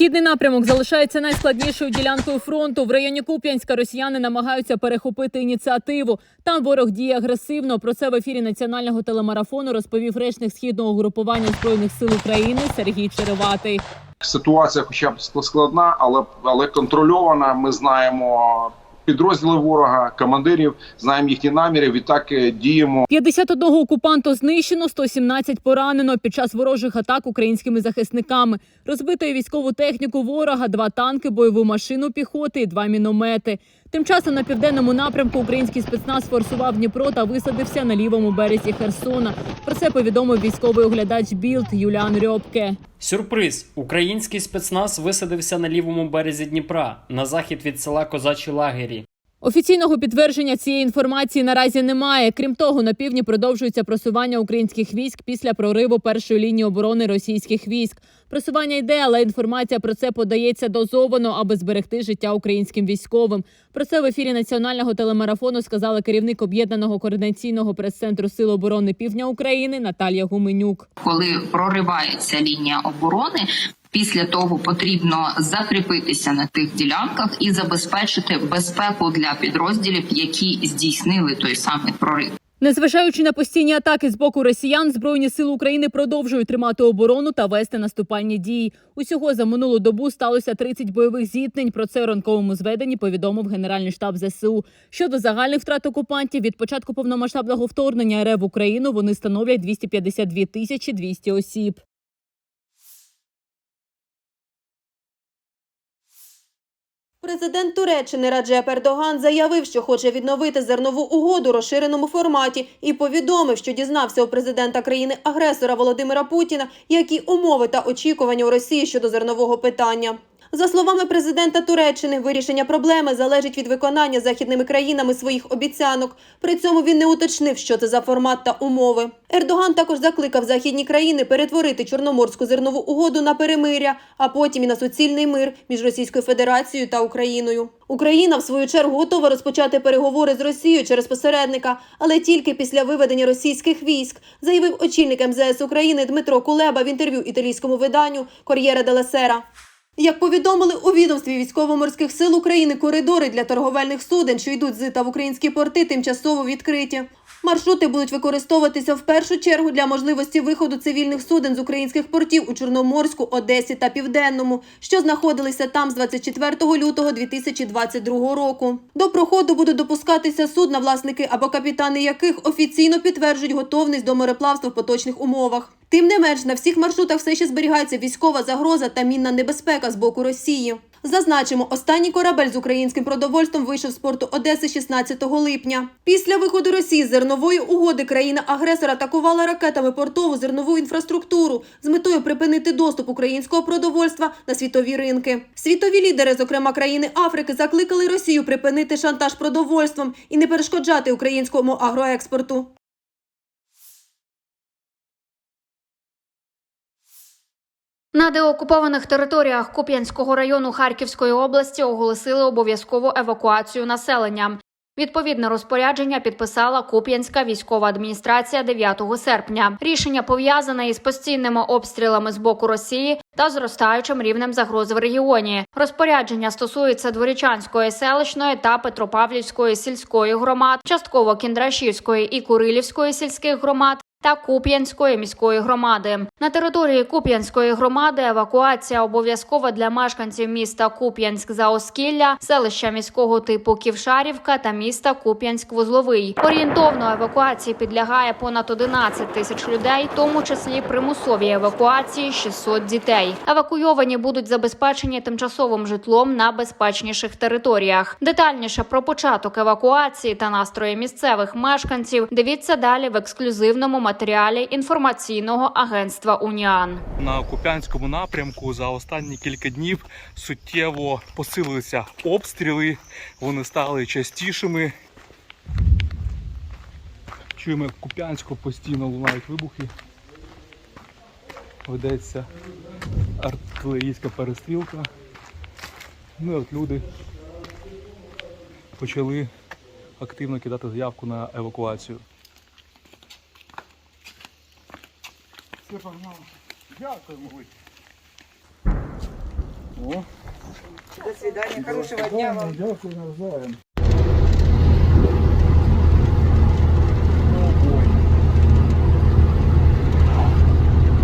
Східний напрямок залишається найскладнішою ділянкою фронту. В районі Куп'янська росіяни намагаються перехопити ініціативу. Там ворог діє агресивно. Про це в ефірі національного телемарафону розповів речник східного групування збройних сил України Сергій Череватий. Ситуація, хоча б складна, але але контрольована. Ми знаємо підрозділи ворога, командирів, знаємо їхні наміри. Відтак е, діємо. 51 окупанта знищено, 117 поранено під час ворожих атак українськими захисниками. Розбитою військову техніку ворога, два танки, бойову машину піхоти і два міномети. Тим часом на південному напрямку український спецназ форсував Дніпро та висадився на лівому березі Херсона. Про це повідомив військовий оглядач Білд Юліан Рьопке. Сюрприз: український спецназ висадився на лівому березі Дніпра на захід від села Козачі Лагері. Офіційного підтвердження цієї інформації наразі немає. Крім того, на півдні продовжується просування українських військ після прориву першої лінії оборони російських військ. Просування йде, але інформація про це подається дозовано, аби зберегти життя українським військовим. Про це в ефірі національного телемарафону сказала керівник об'єднаного координаційного прес-центру Сил оборони Півдня України Наталія Гуменюк. коли проривається лінія оборони. Після того потрібно закріпитися на тих ділянках і забезпечити безпеку для підрозділів, які здійснили той самий прорив. Незважаючи на постійні атаки з боку росіян, збройні сили України продовжують тримати оборону та вести наступальні дії. Усього за минулу добу сталося 30 бойових зіткнень. Про це ранковому зведенні повідомив Генеральний штаб ЗСУ. Щодо загальних втрат окупантів від початку повномасштабного вторгнення РФ в Україну вони становлять 252 тисячі 200 осіб. Президент Туреччини Раджеп Ердоган заявив, що хоче відновити зернову угоду у розширеному форматі, і повідомив, що дізнався у президента країни-агресора Володимира Путіна, які умови та очікування у Росії щодо зернового питання. За словами президента Туреччини, вирішення проблеми залежить від виконання західними країнами своїх обіцянок. При цьому він не уточнив, що це за формат та умови. Ердоган також закликав західні країни перетворити Чорноморську зернову угоду на перемиря, а потім і на суцільний мир між Російською Федерацією та Україною. Україна, в свою чергу, готова розпочати переговори з Росією через посередника, але тільки після виведення російських військ, заявив очільник МЗС України Дмитро Кулеба в інтерв'ю італійському виданню Кор'єре де Сера. Як повідомили у відомстві військово-морських сил України, коридори для торговельних суден, що йдуть з та в українські порти, тимчасово відкриті. Маршрути будуть використовуватися в першу чергу для можливості виходу цивільних суден з українських портів у Чорноморську, Одесі та Південному, що знаходилися там з 24 лютого 2022 року. До проходу будуть допускатися судна, власники або капітани яких офіційно підтверджують готовність до мореплавства в поточних умовах. Тим не менш, на всіх маршрутах все ще зберігається військова загроза та мінна небезпека з боку Росії. Зазначимо, останній корабель з українським продовольством вийшов з порту Одеси 16 липня. Після виходу Росії з зернової угоди країна-агресор атакувала ракетами портову зернову інфраструктуру з метою припинити доступ українського продовольства на світові ринки. Світові лідери, зокрема країни Африки, закликали Росію припинити шантаж продовольством і не перешкоджати українському агроекспорту. На деокупованих територіях Куп'янського району Харківської області оголосили обов'язкову евакуацію населення. Відповідне розпорядження підписала Куп'янська військова адміністрація 9 серпня. Рішення пов'язане із постійними обстрілами з боку Росії та зростаючим рівнем загрози в регіоні. Розпорядження стосується Дворічанської селищної та Петропавлівської сільської громад, частково Кіндрашівської і Курилівської сільських громад. Та Куп'янської міської громади на території Куп'янської громади евакуація обов'язкова для мешканців міста Куп'янськ за Оскілля, селища міського типу Ківшарівка та міста Куп'янськ-Вузловий. Орієнтовно евакуації підлягає понад 11 тисяч людей, в тому числі примусові евакуації 600 дітей. Евакуйовані будуть забезпечені тимчасовим житлом на безпечніших територіях. Детальніше про початок евакуації та настрої місцевих мешканців дивіться далі в ексклюзивному матеріалі інформаційного агентства Уніан. На Куп'янському напрямку за останні кілька днів суттєво посилилися обстріли, вони стали частішими. Чуємо, як Куп'янську постійно лунають вибухи. Ведеться артилерійська перестрілка. Ну і от люди почали активно кидати заявку на евакуацію. До свидания, хорошего дня вам.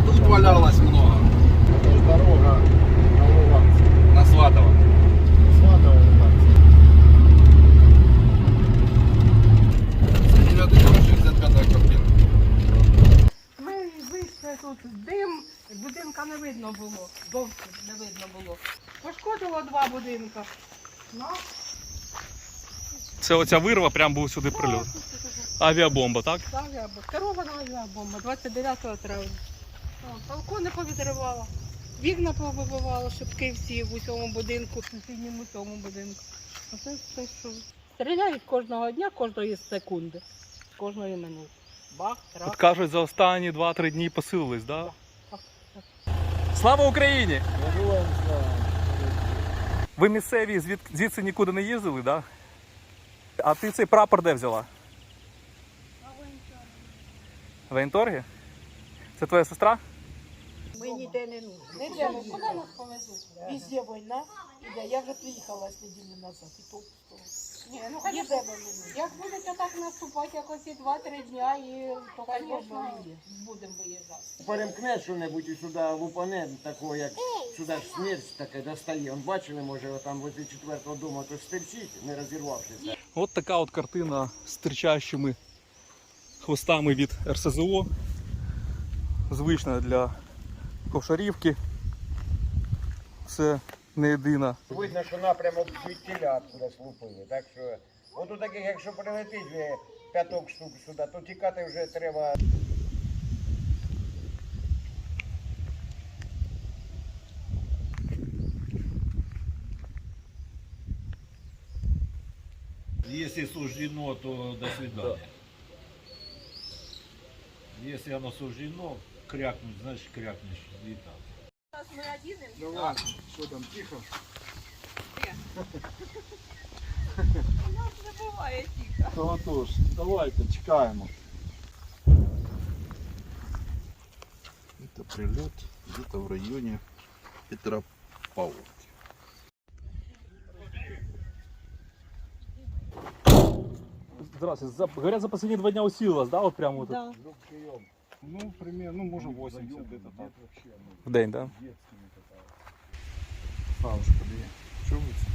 Тут валялось много. Это же дорога на Луганsk. На Сватово. Сватово, Луганsk. Це 9 65 квартира. Ми вийшли тут дим, будинка не видно було, довше не видно було. Пошкодило два будинка. Ну, Це оця вирва прямо був сюди прильот. Авіабомба, так? авіабомба, керована авіабомба 29 травня. Балкони повідривало, вікна повибивало, шибки всі в усьому будинку, в сусідньому цьому будинку. Оце все, що стріляють кожного дня, кожної секунди, кожної минути. Бах, трах. От кажуть, за останні 2-3 дні посилились, так? Да? Слава Україні! Ви місцеві звід... звідси нікуди не їздили, так? Да? А ти цей прапор де взяла? В воєнторгі? Це твоя сестра? Ми ніде не нужні. Не де куди нас повезуть? Везде війна. Я вже приїхала з неділю назад і то. Ні, ну ми не. Як будете так наступати, якось і два-три дня, і то, звісно, будемо виїжджати. Перемкне що-небудь і сюди лупане, такого як сюди ж смерть таке достає. Он бачили, може, там возле четвертого дому, то стерчить, не розірвавшися. От така от картина з тричащими хвостами від РСЗО. Звична для ковшарівки. Це не єдина. Видно, що напрямок звідтіля куди слупили. Так що, от у таких, якщо прилетить п'яток штук сюди, то тікати вже треба. если суждено, то до свидания. Да. Если оно суждено, крякнуть, значит крякнешь. И так. Сейчас мы один им. Ладно, что там, тихо? У нас не бывает тихо. Калатош, давай-ка, чекаємо. Это прилет где-то в районе Петропавловска. Здравствуйте. За, говорят, за последние два дня усилилось, да? Вот прямо вот Да. Ну, примерно, ну, може 80 это так. в день, да? Савушка, де? Чується?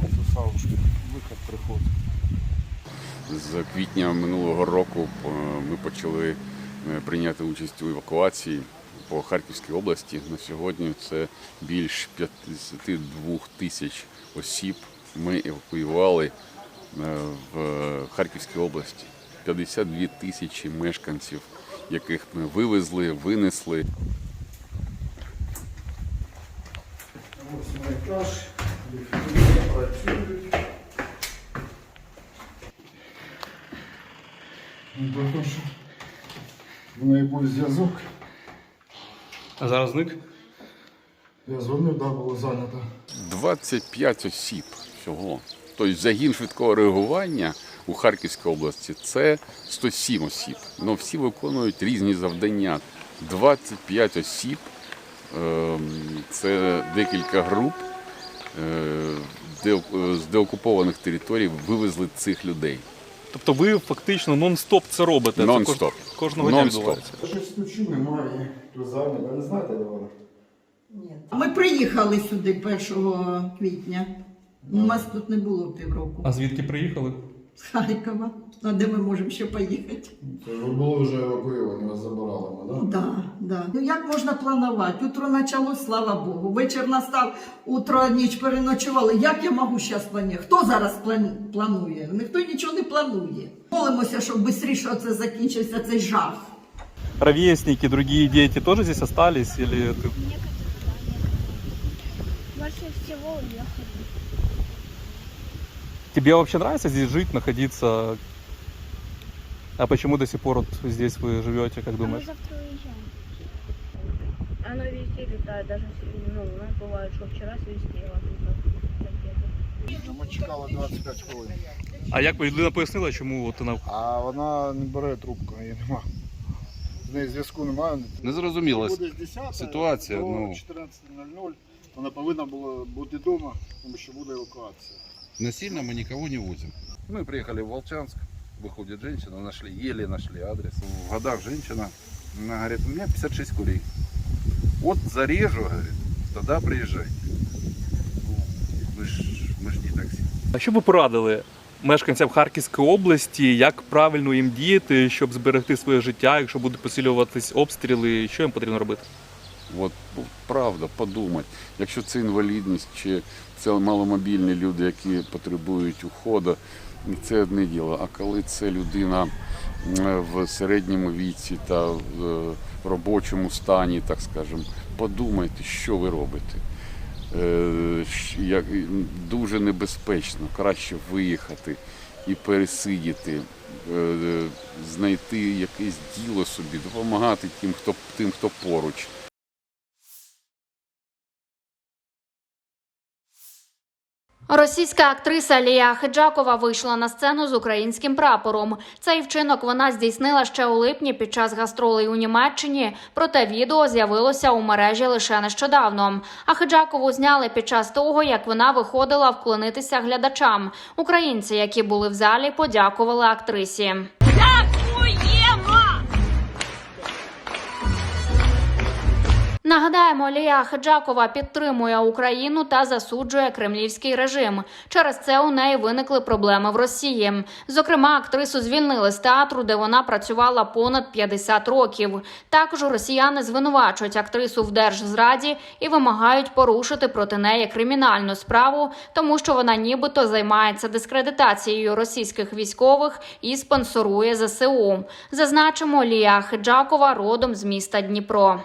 Це Савушка, виход, приход. З квітня минулого року е, ми почали е, прийняти участь у евакуації по Харківській області. На сьогодні це більш 52 тисяч осіб. Ми евакуювали в Харківській області. 52 тисячі мешканців, яких ми вивезли, винесли. Ну, в неї був зв'язок. А зараз зник? Я дзвонив, да, було зайнято. 25 осіб всього. Тобто загін швидкого реагування у Харківській області це 107 осіб. Ну всі виконують різні завдання. 25 осіб ем, це декілька груп е, з деокупованих територій вивезли цих людей. Тобто ви фактично нон-стоп це робите. Нон-стоп. кож- Кожного дня відбувається. Щось ключів немає, то зайнято. Ви не знаєте, де вона? Ми приїхали сюди 1 квітня. У нас тут не було півроку. А звідки приїхали? З Харкова. А де ми можемо ще поїхати? Це ви були вже евакуйовані, вас забирали ми, да? Да, да. Ну як можна планувати? Утро почалось, слава Богу. Вечір настав, утро ніч переночували. Як я можу зараз планувати? Хто зараз план- планує? Ніхто нічого не планує. Молимося, щоб швидше це закінчився цей жах. Ровесники, другие дети тоже здесь остались? Или ты- Больше всего уехали. тебе вообще нравится здесь жить, находиться? А почему до сих пор вот здесь вы живете, как А мы думаешь? завтра уезжаем. Оно везде летает, даже с- ну, у нас бывает, что вчера свистело. Ми чекали 25 хвилин. А як людина пояснила, чому от вона А вона не бере трубку, її нема. З нею зв'язку немає. Незрозуміла Буде з 10 ситуація, до ну. 14.00 Вона повинна була бути вдома, тому що буде евакуація. Насильно мы никого не возим. Мы приехали в Волчанск, выходит женщина, нашли, еле нашли адрес. В годах женщина, она говорит, у меня 56 курей. Вот зарежу, говорит, тогда приезжайте. Ну, Мы ж, мы ж не такси. А що б ви порадили мешканцям Харківської області, як правильно їм діяти, щоб зберегти своє життя, якщо будуть посилюватись обстріли, що їм потрібно робити? От ну, правда, подумати, якщо це інвалідність чи це маломобільні люди, які потребують уходу, це одне діло. А коли це людина в середньому віці та в е, робочому стані, так скажемо, подумайте, що ви робите. Е, Дуже небезпечно, краще виїхати і пересидіти, е, знайти якесь діло собі, допомагати тим, хто тим, хто поруч. Російська актриса Лія Хиджакова вийшла на сцену з українським прапором. Цей вчинок вона здійснила ще у липні під час гастролей у Німеччині. Проте відео з'явилося у мережі лише нещодавно. А Хиджакову зняли під час того, як вона виходила вклонитися глядачам. Українці, які були в залі, подякували актрисі. Нагадаємо, Лія Хеджакова підтримує Україну та засуджує кремлівський режим. Через це у неї виникли проблеми в Росії. Зокрема, актрису звільнили з театру, де вона працювала понад 50 років. Також росіяни звинувачують актрису в держзраді і вимагають порушити проти неї кримінальну справу, тому що вона нібито займається дискредитацією російських військових і спонсорує ЗСУ. Зазначимо, Лія Хеджакова родом з міста Дніпро.